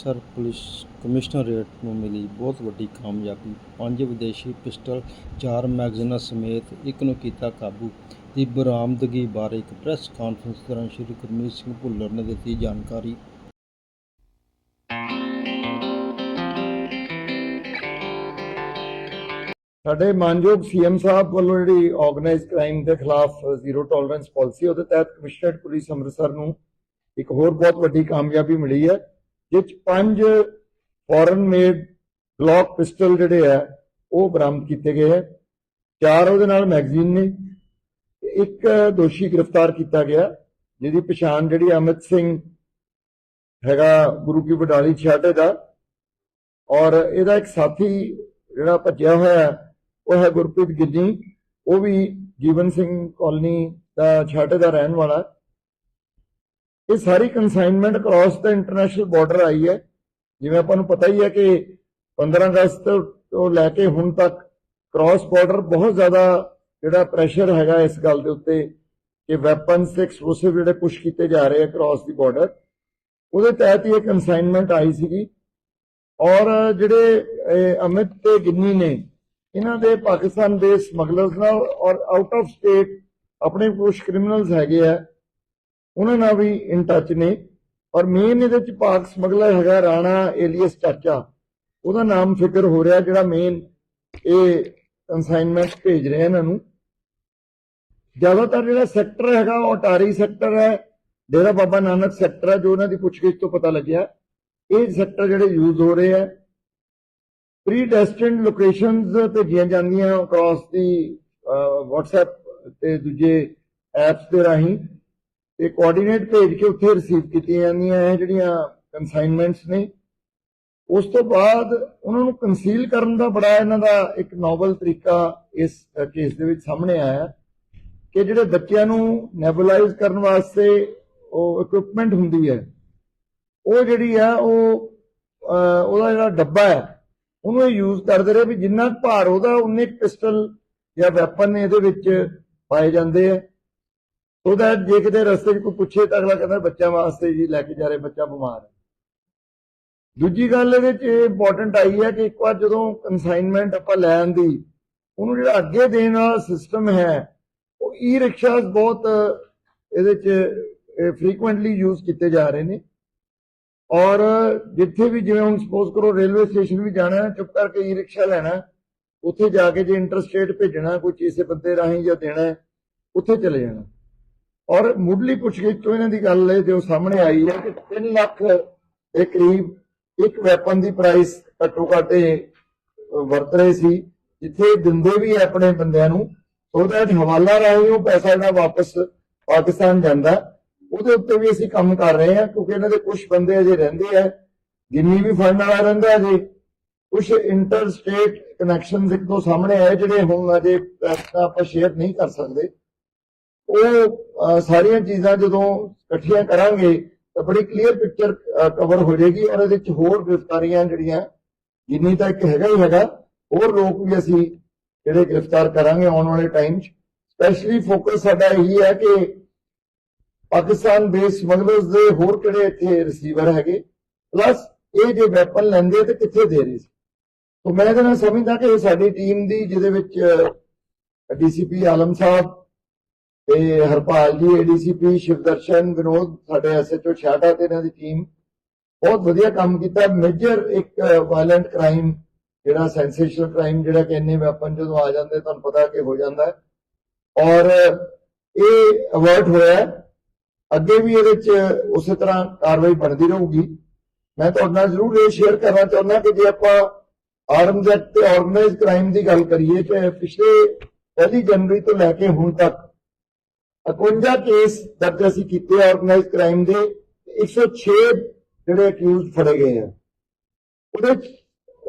Amritsar police commissionerate ਨੂੰ ਮਿਲੀ ਬਹੁਤ ਵੱਡੀ ਕਾਮਯਾਬੀ। ਪੰਜ ਵਿਦੇਸ਼ੀ ਪਿਸਟਲ, ਚਾਰ ਮੈਗਜ਼ੀਨਾਂ ਸਮੇਤ ਇੱਕ ਨੂੰ ਕੀਤਾ ਕਾਬੂ। ਦੀ ਬਰਾਮਦਗੀ ਬਾਰੇ ਇੱਕ ਪ੍ਰੈਸ ਕਾਨਫਰੰਸ ਦੌਰਾਨ ਸ਼੍ਰੀ ਗੁਰਮੀਤ ਸਿੰਘ ਭੁੱਲਰ ਨੇ ਦਿੱਤੀ ਜਾਣਕਾਰੀ। ਸਾਡੇ ਮਾਨਯੋਗ ਸੀਐਮ ਸਾਹਿਬ ਵੱਲੋਂ ਜਿਹੜੀ ਆਰਗੇਨਾਈਜ਼ਡ ਕ੍ਰਾਈਮ ਦੇ ਖਿਲਾਫ ਜ਼ੀਰੋ ਟੋਲਰੈਂਸ ਪਾਲਿਸੀ ਉਹਦੇ ਤਹਿਤ ਕਮਿਸ਼ਨਰੇਟ ਪੁਲਿਸ ਅੰਮ੍ਰਿਤਸਰ ਨੂੰ ਇੱਕ ਹੋਰ ਬਹੁਤ ਵੱਡੀ ਕਾਮਯਾਬੀ ਮਿਲੀ ਹੈ। ਜਿਸ ਪੰਜ ਫੋਰਨ ਮੇਡ ਗਲੌਕ ਪਿਸਟਲ ਜਿਹੜੇ ਆ ਉਹ ਬਰਾਮਦ ਕੀਤੇ ਗਏ ਹੈ ਚਾਰ ਉਹਦੇ ਨਾਲ ਮੈਗਜ਼ੀਨ ਨੇ। ਇੱਕ ਦੋਸ਼ੀ ਗ੍ਰਿਫਤਾਰ ਕੀਤਾ ਗਿਆ ਜਿਹਦੀ ਪਛਾਣ ਜਿਹੜੀ ਅਮਿਤ ਸਿੰਘ ਹੈਗਾ ਗੁਰੂ ਕੀ ਬਡਾਲੀ ਛਾਟੇ ਦਾ। ਔਰ ਇਹਦਾ ਇੱਕ ਸਾਥੀ ਜਿਹੜਾ ਭੱਜਿਆ ਹੋਇਆ ਹੈ, ਉਹ ਹੈ ਗੁਰਪ੍ਰੀਤ ਗਿੱਜੀ ਉਹ ਵੀ ਜੀਵਨ ਸਿੰਘ ਕਾਲਨੀ ਦਾ ਛਾਟੇ ਦਾ ਰਹਿਣ ਵਾਲਾ। ਇਹ ਸਾਰੀ ਕਨਸਾਈਨਮੈਂਟ ਕ੍ਰਾਸ ਦਾ ਇੰਟਰਨੈਸ਼ਨਲ ਬਾਰਡਰ ਆਈ ਹੈ। ਜਿਵੇਂ ਆਪਾਂ ਨੂੰ ਪਤਾ ਹੀ ਹੈ ਕਿ 15 ਅਗਸਤ ਤੋਂ ਲੈ ਕੇ ਹੁਣ ਤੱਕ ਕ੍ਰਾਸ ਬਾਰਡਰ ਬਹੁਤ ਜ਼ਿਆਦਾ ਜਿਹੜਾ ਪ੍ਰੈਸ਼ਰ ਹੈਗਾ ਇਸ ਗੱਲ ਦੇ ਉੱਤੇ ਕਿ ਵੈਪਨਸ ਤੇ ਐਕਸਪਲੋਸਿਵ ਜਿਹੜੇ ਪੁਸ਼ ਕੀਤੇ ਜਾ ਰਹੇ ਆ ਕ੍ਰਾਸ ਦੀ ਬਾਰਡਰ ਉਹਦੇ ਤਹਿਤ ਹੀ ਇਹ ਕਨਸਾਈਨਮੈਂਟ ਆਈ ਸੀਗੀ। ਔਰ ਜਿਹੜੇ ਅਮਿਤ ਤੇ ਗਿੰਨੀ ਨੇ, ਇਹਨਾਂ ਦੇ ਪਾਕਿਸਤਾਨ ਦੇ ਸਮਗਲਰਸ ਨਾਲ ਔਰ ਆਊਟ ਆਫ ਸਟੇਟ ਆਪਣੇ ਕੁਝ ਕ੍ਰਿਮੀਨਲਸ ਹੈਗੇ ਆ। ਉਹਨਾਂ ਨਾਲ ਵੀ ਇਨ ਟੱਚ ਨੇ। ਔਰ ਮੇਨ ਇਹਦੇ ਚ ਪਾਕ ਸਮਗਲਰ ਹੈਗਾ ਰਾਣਾ ਏਲੀਅਸ ਚਾਚਾ। ਉਹਦਾ ਨਾਮ ਫਿਕਰ ਹੋ ਰਿਹਾ ਜਿਹੜਾ ਮੇਨ ਇਹ ਕਨਸਾਈਨਮੈਂਟ ਭੇਜ ਰਿਹਾ ਇਹਨਾਂ ਨੂੰ। ਜ਼ਿਆਦਾਤਰ ਜਿਹੜਾ ਸੈਕਟਰ ਹੈਗਾ ਉਹ ਅਟਾਰੀ ਸੈਕਟਰ ਹੈ। ਡੇਰਾ ਬਾਬਾ ਨਾਨਕ ਸੈਕਟਰ ਹੈ ਜੋ ਉਹਨਾਂ ਦੀ ਪੁੱਛਗਿੱਛ ਤੋਂ ਪਤਾ ਲੱਗਿਆ। ਇਹ ਸੈਕਟਰ ਜਿਹੜੇ ਯੂਜ਼ ਹੋ ਰਹੇ ਆ ਪ੍ਰੀ ਡੈਸਟਿਨਡ ਲੋਕੇਸ਼ਨਸ ਭੇਜੀਆਂ ਜਾਂਦੀਆਂ ਅਕ੍ਰੋਸ ਦੀ WhatsApp ਤੇ ਦੂਜੇ ਐਪਸ ਦੇ ਰਾਹੀਂ। ਤੇ ਕੋਆਰਡੀਨੇਟ ਭੇਜ ਕੇ ਉੱਥੇ ਰਿਸੀਵ ਕੀਤੀਆਂ ਜਾਂਦੀਆਂ, ਇਹ ਜਿਹੜੀਆਂ ਕਨਸਾਈਨਮੈਂਟਸ ਨੇ। ਉਸ ਤੋਂ ਬਾਅਦ ਉਹਨਾਂ ਨੂੰ ਕੰਸੀਲ ਕਰਨ ਦਾ ਬੜਾ ਇਹਨਾਂ ਦਾ ਇੱਕ ਨੋਵਲ ਤਰੀਕਾ ਇਸ ਕੇਸ ਦੇ ਵਿੱਚ ਸਾਹਮਣੇ ਆਇਆ ਕਿ ਜਿਹੜੇ ਬੱਚਿਆਂ ਨੂੰ ਨੈਬੂਲਾਈਜ਼ ਕਰਨ ਵਾਸਤੇ ਉਹ ਇਕਵਿਪਮੈਂਟ ਹੁੰਦੀ ਹੈ, ਉਹ ਜਿਹੜੀ ਆ, ਉਹ ਉਹਦਾ ਜਿਹੜਾ ਡੱਬਾ ਹੈ, ਉਹਨੂੰ ਇਹ ਯੂਜ਼ ਕਰਦੇ ਰਹੇ ਵੀ ਜਿੰਨਾ ਭਾਰ ਉਹਦਾ, ਉਨੇ ਪਿਸਟਲ ਜਾਂ ਵੈਪਨ ਇਹਦੇ ਵਿੱਚ ਪਾਏ ਜਾਂਦੇ ਆ। ਸੋ ਦੈਟ ਜੇ ਕਿਤੇ ਰਸਤੇ 'ਚ ਕੋਈ ਪੁੱਛੇ ਤਾਂ ਅਗਲਾ ਕਹਿੰਦਾ ਬੱਚਿਆਂ ਵਾਸਤੇ ਜੀ ਲੈ ਕੇ ਜਾ ਰਹੇ ਬੱਚਾ ਬਿਮਾਰ। ਹੈ ਦੂਜੀ ਗੱਲ ਇਹਦੇ 'ਚ ਇੰਪੋਰਟੈਂਟ ਆਈ ਹੈ ਕਿ ਇੱਕ ਵਾਰ ਜਦੋਂ ਕਨਸਾਈਨਮੈਂਟ ਆਪਾਂ ਲੈਣ ਦੀ, ਉਹਨੂੰ ਜਿਹੜਾ ਅੱਗੇ ਦੇਣ ਵਾਲਾ ਸਿਸਟਮ ਹੈ, ਉਹ ਈ ਰਿਕਸ਼ਾਸ ਬਹੁਤ ਇਹਦੇ 'ਚ ਫ੍ਰੀਕੁਐਂਟਲੀ ਯੂਜ਼ ਕੀਤੇ ਜਾ ਰਹੇ ਨੇ। ਔਰ ਜਿੱਥੇ ਵੀ ਜਿਵੇਂ ਹੁਣ ਸਪੋਜ਼ ਕਰੋ ਰੇਲਵੇ ਸਟੇਸ਼ਨ ਵੀ ਜਾਣਾ ਹੈ ਚੁੱਪ ਕਰਕੇ ਈ ਰਿਕਸ਼ਾ ਲੈਣਾ, ਉੱਥੇ ਜਾ ਕੇ ਜੇ ਇੰਟਰਸਟੇਟ ਭੇਜਣਾ, ਕੋਈ ਕਿਸੇ ਬੰਦੇ ਰਾਹੀਂ ਜਾਂ ਦੇਣਾ, ਉੱਥੇ ਚਲੇ ਜਾਣਾ। ਔਰ ਮੁੱਢਲੀ ਪੁੱਛਗਿੱਛ ਤੋਂ ਇਹਨਾਂ ਦੀ ਗੱਲ ਇਹ ਜੋ ਸਾਹਮਣੇ ਆਈ ਹੈ ਕਿ 3 ਲੱਖ ਦੇ ਕਰੀਬ ਇੱਕ ਵੈਪਨ ਦੀ ਪ੍ਰਾਈਸ ਘੱਟੋ ਘੱਟ ਵਰਤ ਰਹੇ ਸੀ, ਜਿੱਥੇ ਦਿੰਦੇ ਵੀ ਆਪਣੇ ਬੰਦਿਆਂ ਨੂੰ। ਸੋ ਦੈਟ ਹਵਾਲਾ ਰਾਹੀਂ ਉਹ ਪੈਸਾ ਜਿਹੜਾ ਵਾਪਸ ਪਾਕਿਸਤਾਨ ਜਾਂਦਾ। ਉਹਦੇ ਉੱਤੇ ਵੀ ਅਸੀਂ ਕੰਮ ਕਰ ਰਹੇ ਹਾਂ, ਕਿਉਂਕਿ ਇਹਨਾਂ ਦੇ ਕੁਝ ਬੰਦੇ ਅਜੇ ਰਹਿੰਦੇ ਆ ਜਿੰਨੀ ਵੀ ਫੰਡ ਵਾਲਾ ਰਹਿੰਦਾ ਅਜੇ। ਕੁਝ ਇੰਟਰ ਸਟੇਟ ਕਨੈਕਸ਼ਨਸ ਇੱਕ ਦੋ ਸਾਹਮਣੇ ਆਏ, ਜਿਹੜੇ ਹੁਣ ਅਜੇ press ਆਪਾਂ ਸ਼ੇਅਰ ਨਹੀਂ ਕਰ ਸਕਦੇ। ਉਹ ਸਾਰੀਆਂ ਚੀਜ਼ਾਂ ਜਦੋਂ ਇਕੱਠੀਆਂ ਕਰਾਂਗੇ ਤਾਂ ਬੜੀ ਕਲੀਅਰ ਪਿਕਚਰ ਕਵਰ ਹੋ ਜਾਏਗੀ ਔਰ ਇਹਦੇ ਵਿੱਚ ਹੋਰ ਗ੍ਰਿਫਤਾਰੀਆਂ ਜਿਹੜੀਆਂ, ਜਿੰਨੀ ਤਾਂ ਇੱਕ ਹੈਗਾ ਹੀ ਹੈਗਾ, ਹੋਰ ਲੋਕ ਵੀ ਅਸੀਂ ਜਿਹੜੇ ਗ੍ਰਿਫਤਾਰ ਕਰਾਂਗੇ ਆਉਣ ਵਾਲੇ ਟਾਈਮ 'ਚ। ਸਪੈਸ਼ਲੀ ਫੋਕਸ ਸਾਡਾ ਇਹੀ ਹੈ ਕਿ ਪਾਕਿਸਤਾਨ ਬੇਸ ਸਮਗਲਰਸ ਦੇ ਹੋਰ ਕਿਹੜੇ ਇੱਥੇ ਰਿਸੀਵਰ ਹੈਗੇ? ਪਲੱਸ ਇਹ ਜੇ ਵੈਪਨ ਲੈਂਦੇ ਤੇ ਕਿੱਥੇ ਦੇ ਰਹੇ ਸੀ? ਤੋਂ ਮੈਂ ਇਹਦੇ ਨਾਲ ਸਮਝਦਾ ਕਿ ਇਹ ਸਾਡੀ ਟੀਮ ਦੀ ਜਿਹਦੇ ਵਿੱਚ ਡੀਸੀਪੀ ਆਲਮ ਸਾਹਿਬ ਤੇ ਹਰਪਾਲ ਜੀ ਏਡੀਸੀਪੀ ਸ਼ਿਵਦਰਸ਼ਨ, ਵਿਨੋਦ, ਸਾਡੇ ਐਸਐਚਓ ਛਾਟਾ ਤੇ ਇਹਨਾਂ ਦੀ ਟੀਮ ਬਹੁਤ ਵਧੀਆ ਕੰਮ ਕੀਤਾ। ਮੇਜਰ ਇੱਕ ਵਾਇਲੈਂਟ ਕ੍ਰਾਈਮ ਜਿਹੜਾ ਸੈਂਸੇਸ਼ਨਲ ਕ੍ਰਾਈਮ ਜਿਹੜਾ ਕਿ ਵੈਪਨ ਜਦੋਂ ਆ ਜਾਂਦੇ, ਤੁਹਾਨੂੰ ਪਤਾ ਕਿ ਹੋ ਜਾਂਦਾ ਔਰ ਇਹ ਅਵਰਟ ਹੋਇਆ ਅੱਗੇ ਵੀ ਇਹਦੇ ਵਿੱਚ ਉਸੇ ਤਰ੍ਹਾਂ ਕਾਰਵਾਈ ਬਣਦੀ ਰਹੂਗੀ। ਮੈਂ ਤੁਹਾਡੇ ਨਾਲ ਜ਼ਰੂਰ ਇਹ ਸ਼ੇਅਰ ਕਰਨਾ ਚਾਹੁੰਦਾ ਕਿ ਜੇ ਆਪਾਂ ਆਰਮਜ਼ ਐਕਟ ਤੇ ਆਰਗੇਨਾਈਜ਼ ਕ੍ਰਾਈਮ ਦੀ ਗੱਲ ਕਰੀਏ, ਤੇ ਪਿਛਲੇ ਪਹਿਲੀ ਜਨਵਰੀ ਤੋਂ ਲੈ ਕੇ ਹੁਣ ਤੱਕ 51 ਕੇਸ ਦਰਜ ਅਸੀਂ ਕੀਤੇ ਆਰਗੇਨਾਈਜ਼ ਕ੍ਰਾਈਮ ਦੇ 106 ਜਿਹੜੇ ਅਕਿਊਜ਼ਡ ਫੜੇ ਗਏ ਆ। ਉਹਦੇ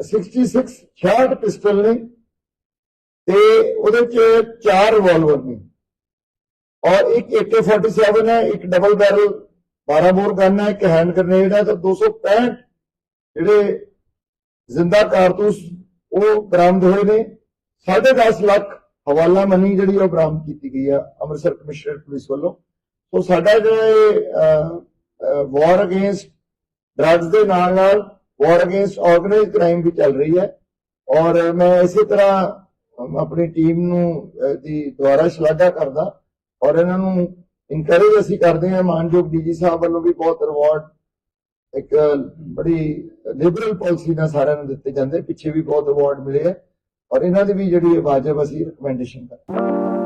66 66 ਪਿਸਟਲ ਨੇ, ਤੇ ਉਹਦੇ ਚ ਚਾਰ ਰਿਵਾਲਵਰ ਨੇ। ਔਰ ਇੱਕ AK47 ਹੈ, ਇੱਕ ਡਬਲ ਬੈਰਲ 12 ਬੋਰ ਗਨ ਹੈ, ਇੱਕ ਹੈਂਡ ਗ੍ਰਨੇਡ ਹੈ, ਤੇ 265 ਜਿਹੜੇ ਜ਼ਿੰਦਾ ਕਾਰਤੂਸ ਉਹ ਬਰਾਮਦ ਹੋਏ ਨੇ। 10.5 ਲੱਖ ਹਵਾਲਾ ਮਨੀ ਜਿਹੜੀ ਉਹ ਬਰਾਮਦ ਕੀਤੀ ਗਈ ਆ ਅੰਮ੍ਰਿਤਸਰ ਕਮਿਸ਼ਨਰ ਪੁਲਿਸ ਵੱਲੋਂ। ਸੋ ਸਾਡਾ ਜਿਹੜਾ ਵਾਰ ਅਗੇਂਸਟ ਡਰੱਗਸ ਦੇ ਨਾਲ ਨਾਲ ਵਾਰ ਅਗੇਂਸਟ ਆਰਗੇਨਾਈਜ਼ਡ ਕ੍ਰਾਈਮ ਵੀ ਚੱਲ ਰਹੀ ਹੈ। ਔਰ ਮੈਂ ਇਸੇ ਤਰ੍ਹਾਂ ਆਪਣੀ ਟੀਮ ਨੂੰ ਦੀ ਦੁਆਰਾ ਸ਼ਲਾਘਾ ਕਰਦਾ। ਔਰ ਇਹਨਾਂ ਨੂੰ ਇਨਕਰੇਜ ਅਸੀਂ ਕਰਦੇ ਹਾਂ, ਮਾਨਯੋਗ ਡੀਜੀ ਸਾਹਿਬ ਵੱਲੋਂ ਵੀ ਬਹੁਤ ਰਿਵਾਰਡ ਇੱਕ ਬੜੀ ਲਿਬਰਲ ਪਾਲਿਸੀ ਨਾਲ ਸਾਰਿਆਂ ਨੂੰ ਦਿੱਤੇ ਜਾਂਦੇ। ਪਿੱਛੇ ਵੀ ਬਹੁਤ ਅਵਾਰਡ ਮਿਲੇ ਆ। ਔਰ ਇਹਨਾਂ ਦੀ ਵੀ ਜਿਹੜੀ ਵਾਜਬ ਅਸੀਂ ਰਿਕਮੈਂਡੇਸ਼ਨ ਕਰਦੇ ਹਾਂ।